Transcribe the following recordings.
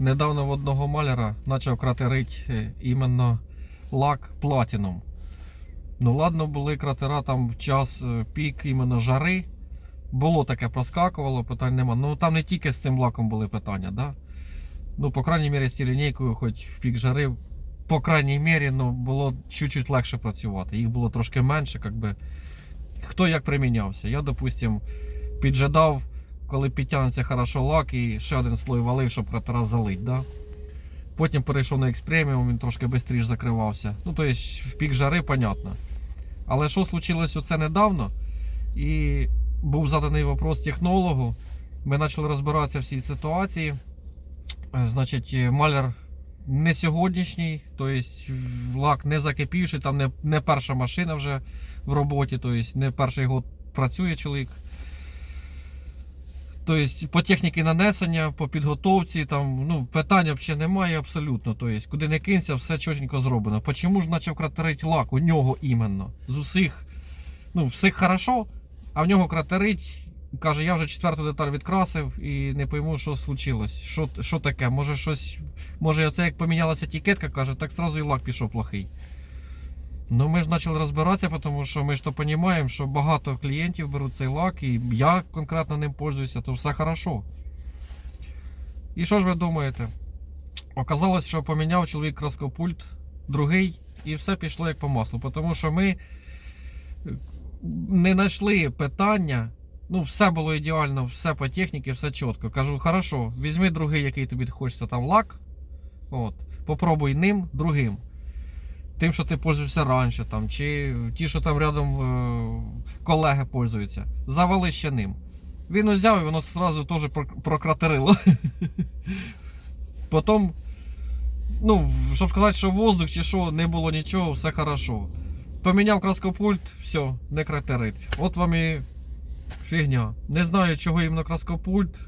Недавно в одного маляра почав кратерити е, іменно лак платіном. Ну ладно, були кратера там в час е, пік іменно жари. Було таке проскакувало, питань нема. Ну там не тільки з цим лаком були питання, да? Ну, по крайній мірі, з цією лінійкою, хоч в пік жари, по крайній мірі, ну, було чуть-чуть легше працювати. Їх було трошки менше, як би. Хто як примінявся. Я, допустим, піджадав, коли підтягнеться хорошо лак і ще один слой валив, щоб кратера залить. Да? Потім перейшов на експреміум, він трошки швидше закривався. Ну, тобто, в пік жари, понятно. Але що случилось оце недавно? І був заданий вопрос технологу. Ми почали розбиратися в цій ситуації. Е, Значить, е, маляр не сьогоднішній, тобто лак не закипівший, там не, не перша машина вже в роботі, тобто не перший год працює чоловік. Тобто по техніці нанесення, по підготовці, там ну, питання взагалі немає абсолютно. Тобто, куди не кинься, все чотенько зроблено. Чому ж почав кратерить лак? У нього іменно. З усіх, ну, всіх хорошо, а в нього кратерить. Каже, я вже четверту деталь відкрасив і не пойму, що случилось. Що, що таке? Може щось. Може, оце як помінялася етикетка, каже, так сразу і лак пішов плохий. Ну, ми ж почали розбиратися, тому що ми ж то розуміємо, що багато клієнтів беруть цей лак, і я конкретно ним пользуюся, то все хорошо. І що ж ви думаєте? Оказалось, що поміняв чоловік краскопульт, другий, і все пішло як по маслу. Тому що ми не знайшли питання. Ну, все було ідеально, все по техніці, все чітко. Кажу, хорошо, візьми другий, який тобі хочеться там лак. От, попробуй ним, другим. Тим, що ти пользуєшся раніше, там, чи ті, що там рядом е, колеги пользуються. Завали ще ним. Він узяв і воно одразу теж прократерило. Потім, ну, щоб сказати, що воздух чи що, не було нічого, все хорошо. Поміняв краскопульт, все, не кратерить. От вам і фігня. Не знаю, чого іменно краскопульт,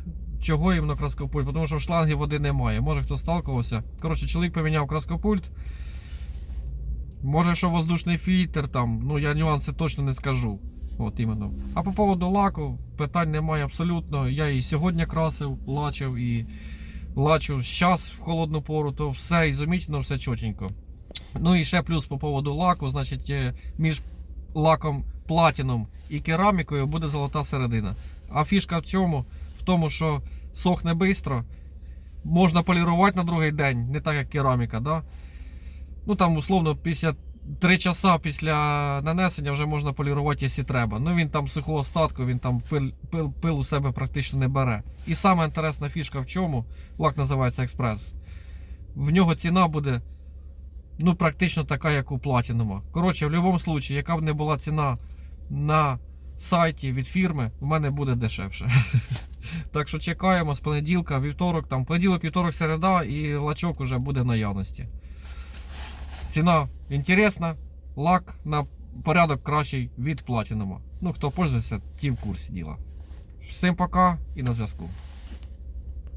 чого іменно краскопульт, тому що в шлангі води немає. Може хто сталкувався. Коротше, чоловік поміняв краскопульт. Може, що воздушний фільтр там, ну я нюанси точно не скажу. От іменно. А по поводу лаку питань немає абсолютно. Я і сьогодні красив, лачив, і лачу зараз в холодну пору, то все ізумітно, все чотенько. Ну і ще плюс по поводу лаку, значить, е, між лаком платіном і керамікою буде золота середина. А фішка в цьому, в тому, що сохне швидко, можна полірувати на другий день, не так як кераміка. Да? Ну там условно після 3 часа після нанесення вже можна полірувати, якщо треба. Ну він там сухого остатку, він там пил, пил, пил у себе практично не бере. І саме інтересна фішка в чому, лак називається експрес. В нього ціна буде ну, практично така, як у платінума. Коротше, в будь-якому випадку, яка б не була ціна на сайті від фірми, в мене буде дешевше. Так що чекаємо з понеділка, вівторок, там понеділок, вівторок, середа і лачок уже буде в наявності. Ціна інтересна, лак на порядок кращий від платінума. Ну, хто пользується, ті в курсі діла. Всім пока і на зв'язку.